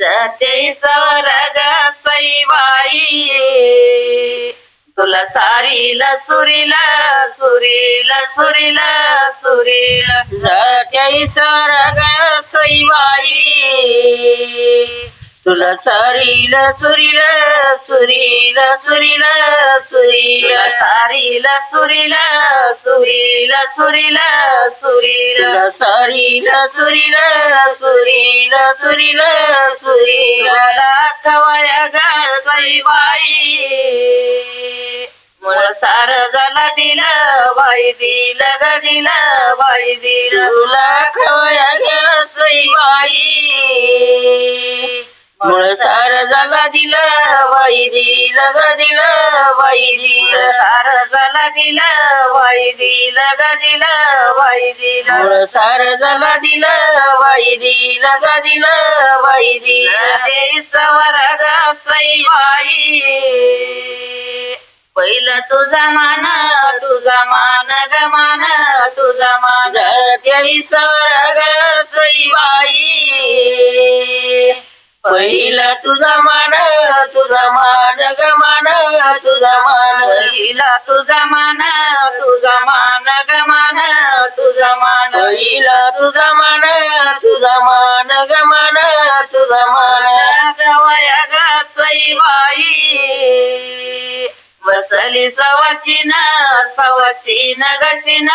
जाते स्वर्ग सईबाई तुला सारीला सुरीला सुरीला सुरीला सुरीला जात्याई सरग सईबाई तुला सारीला सुरीला सुरीला सुरीला सुरीला सारीला सुरीला सुरीला सुरीला सुरीला सारीला सुरीला सुरीला सुरीला सुरीला. लाख वया ग सईबाई. मुळ सार झाला दिला बाई दिला ग दिला बाई दिला. तुला खवया ग सईबाई. मुळ सार झाला दिला बाई दिला ग दिला बाई दिला सार झाला दिला बाई दिला ग दिला बाई दिला मुळ सार झाला दिला बाई दिला ग दिला बाई दिला ते सवर ग सईबाई पहिला तुझा मान तुझा मान ग मान तुझा मान. जात्याई सरग सईबाई पहिला तुझा मान तुझा मान ग मान तुझा मान. पहिला तुझा मान तुझा मान ग मान तुझा मान. पहिला तुझा मान तुझा मान ग मान तुझा मान. गवया ग सईबाई बसली सवसीन सवसीन गसीन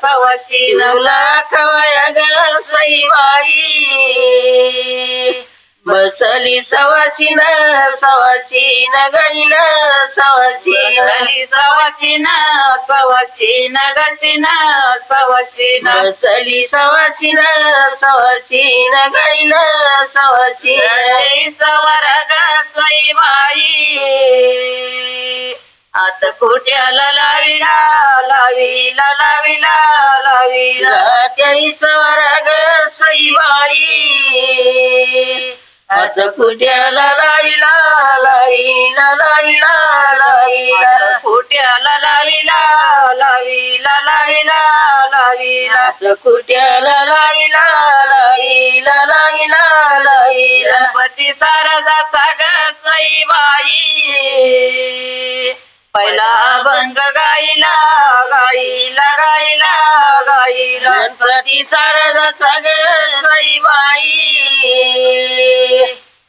सवसीन तुला खवया ग सईबाई बसली सवासीन सवासीन गईन सवासीन. बसली सवसीन सवसीन गसीन सवसीन. बसली सवासीन सवासीन गईन सवासीन. सवर ग सईबाई आत कुट्याला लाविला लाविला लाविला लाविला. जात्याई स्वर्ग सईबाई आज कुट्याला लाईला लाईला लाईला लाईला कुट्याला लाविला लाविला लाविला आज कुट्याला लाईला लाईला लाईला लाईला सारदाचा ग सईबाई. पहिला अभंग गाईला गाईला गाईला सगळी सारदाचा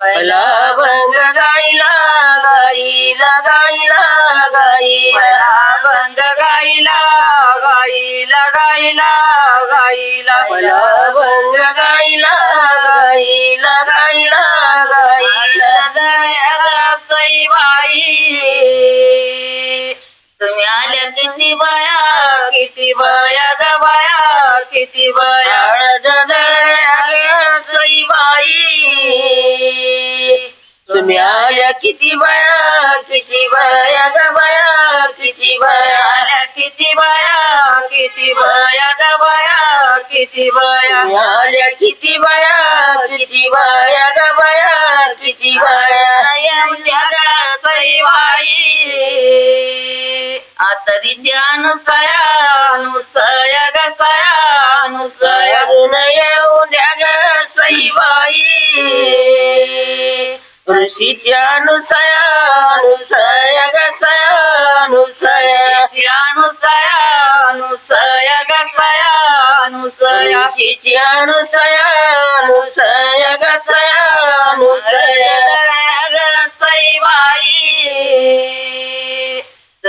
पहिला भंग गाईला गाईला गाईला गाईला भंग गायला गाईला गायला गाईला पहिला भंग गाईला गाईला गाईला गाईला सईबाई. तुम्ही आल्या बाया किती बाया ग बाया किती बाया ग सईबाई। तुम्ही आल्या किती बाया किती बाया ग बाया किती बाया आल्या किती बाया किती बाया ग बाया किती बाया आल्या किती बाया किती बाया ग बाया किती बाया येऊद्या ग सईबाई आतरीच्या अनुसया अनुसया येऊ द्या ग सईबाई ऋषीच्या अनुसया अनुसया ग सया अनुसया तिची अनुसया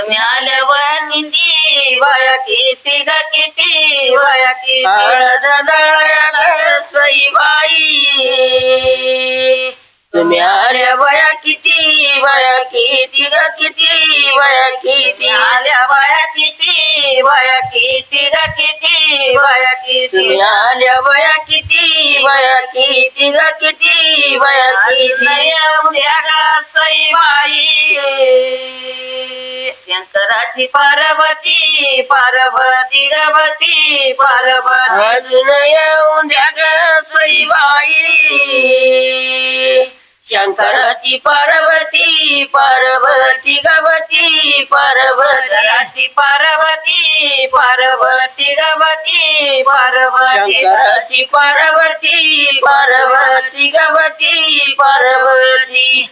तुम्ही आल्या वया किती वया किती ग किती वया किती ग सईबाई तुम्ही आल्या बया किती बया किती ग किती बया किती आल्या वया किती वया किती ग किती वया किती आल्या बया किती बया किती ग किती बया किती उद्या ग सईबाई शंकराची पार्वती पार्वती गवती पार्वती येऊन द्या ग शंकराची पार्वती पार्वती गवती पार्वती पार्वती पार्वती गवती पार्वती पार्वती पार्वती गवती पार्वती